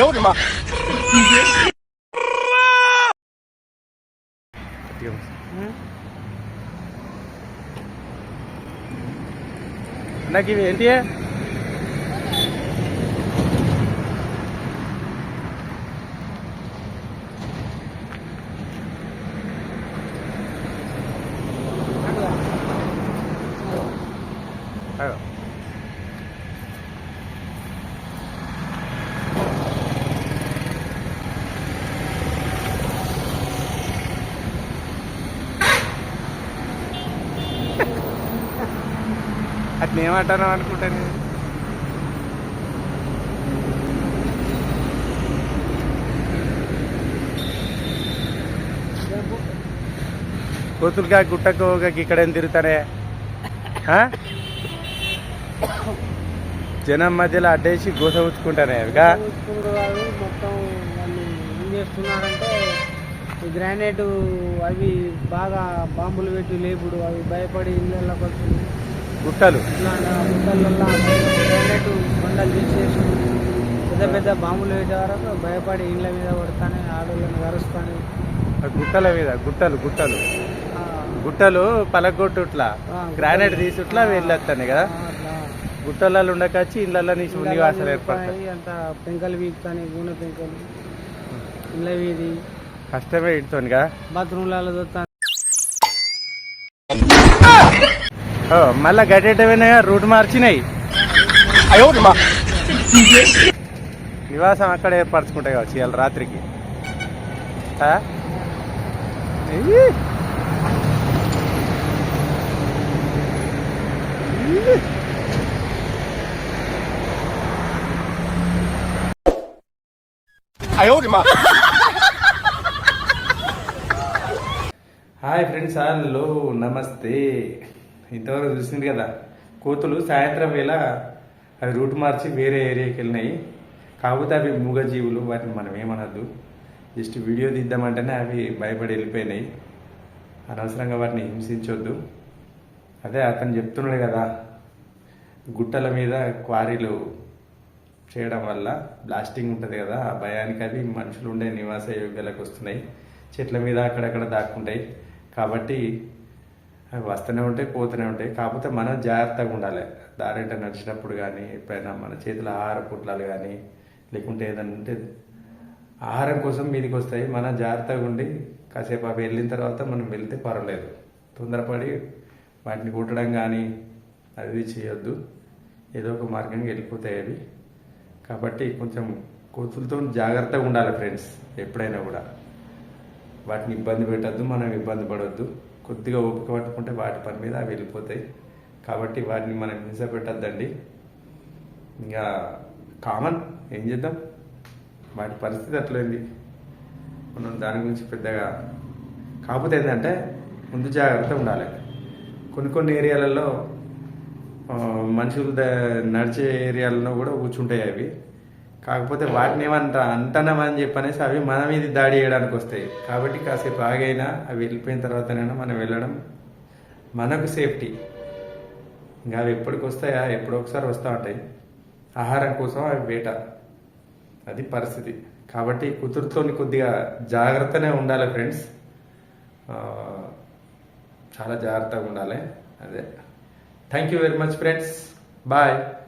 yếu thì mà tiêu അണ്ണാക്കി വേണ്ടിയേ Oh. అట్లా ఏమంటాను అనుకుంటాను కూతురుగా గుట్టకు ఇక్కడ ఏం తిరుగుతానే? జనం మధ్యలో అడ్డేసి గోస ఉంచుకుంటానే అవిగా మొత్తం చేస్తున్నారంటే గ్రానైట్ అవి బాగా బాంబులు పెట్టి లేపుడు అవి భయపడి ఇళ్ళకి వస్తుంది గుట్టలు. తీసేసి పెద్ద పెద్ద బాంబులు పెట్టే వరకు భయపడి ఇళ్ళ మీద పడతానే ఆడోళ్ళని కరుస్తానే. ఆ గుట్టల మీద గుట్టలు గుట్టలు. గుట్టలు పలగొట్టుట్లా గ్రానైట్ తీసుట్లా వెళ్ళొస్తాను కదా? గుట్టలలో ఉండకొచ్చి ఇళ్ళల్లో నీ ఇళ్ళల్లో నివాసాలు ఏర్పడతాయి. అంత పెంకలు వీపుతాయి గూనె పెంకలు ఇళ్ళ వీధి. కష్టమే ఇడుతోనిగా బాత్రూమ్లలో చూస్తాను మళ్ళా గడ్డేటమైనా రూట్ మార్చినాయి. నివాసం అక్కడ ఏర్పరచుకుంటాయి కావచ్చు ఇవాళ రాత్రికి. హాయ్ ఫ్రెండ్స్ హలో నమస్తే. ఇంతవరకు చూసింది కదా. కోతులు సాయంత్రం వేళ అవి రూట్ మార్చి వేరే ఏరియాకి వెళ్ళినాయి. కాకపోతే అవి మూగజీవులు వాటిని మనం ఏమనద్దు. జస్ట్ వీడియో తీద్దామంటేనే అవి భయపడి వెళ్ళిపోయినాయి. అనవసరంగా వాటిని హింసించొద్దు. అదే అతను చెప్తున్నాడు కదా గుట్టల మీద క్వారీలు చేయడం వల్ల బ్లాస్టింగ్ ఉంటుంది కదా ఆ భయానికి అవి మనుషులు ఉండే నివాస యోగ్యాలకు వస్తున్నాయి. చెట్ల మీద అక్కడక్కడ దాక్కుంటాయి. కాబట్టి అవి వస్తూనే ఉంటాయి పోతూనే ఉంటాయి. కాకపోతే మనం జాగ్రత్తగా ఉండాలి. దారింట నడిచినప్పుడు కానీ ఎప్పుడైనా మన చేతిలో ఆహార పుట్లాలు కానీ లేకుంటే ఏదైనా ఉంటే ఆహారం కోసం మీదికి వస్తాయి. మనం జాగ్రత్తగా ఉండి కాసేపు అవి వెళ్ళిన తర్వాత మనం వెళ్తే పర్వాలేదు. తొందరపడి వాటిని కుట్టడం కానీ అది చేయొద్దు. ఏదో ఒక మార్గంగా వెళ్ళిపోతాయి అవి. కాబట్టి కొంచెం కోతులతో జాగ్రత్తగా ఉండాలి ఫ్రెండ్స్ ఎప్పుడైనా కూడా. వాటిని ఇబ్బంది పెట్టద్దు మనం ఇబ్బంది పడవద్దు కొద్దిగా ఓపిక పట్టుకుంటే వాటి పని మీద అవి వెళ్ళిపోతాయి. కాబట్టి వాటిని మనం హింస పెట్టద్దండి ఇంకా కామన్ ఏం చేద్దాం? వాటి పరిస్థితి అట్లయింది. మనం దాని గురించి పెద్దగా కాకపోతే ఏంటంటే ముందు జాగ్రత్త ఉండాలి. కొన్ని కొన్ని ఏరియాలలో మనుషులు నడిచే ఏరియాలలో కూడా కూర్చుంటాయి అవి. కాకపోతే వాటిని ఏమంట అంటనమని చెప్పనేసి అవి మన మీద దాడి చేయడానికి వస్తాయి. కాబట్టి కాసేపు ఆగైనా అవి వెళ్ళిపోయిన తర్వాతనైనా మనం వెళ్ళడం మనకు సేఫ్టీ. ఇంకా అవి ఎప్పటికి వస్తాయా? ఎప్పుడో ఒకసారి వస్తూ ఉంటాయి. ఆహారం కోసం అవి వేట. అది పరిస్థితి. కాబట్టి కుదురుతో కొద్దిగా జాగ్రత్తనే ఉండాలి ఫ్రెండ్స్. చాలా జాగ్రత్తగా ఉండాలి. అదే. Thank you very much friends. Bye.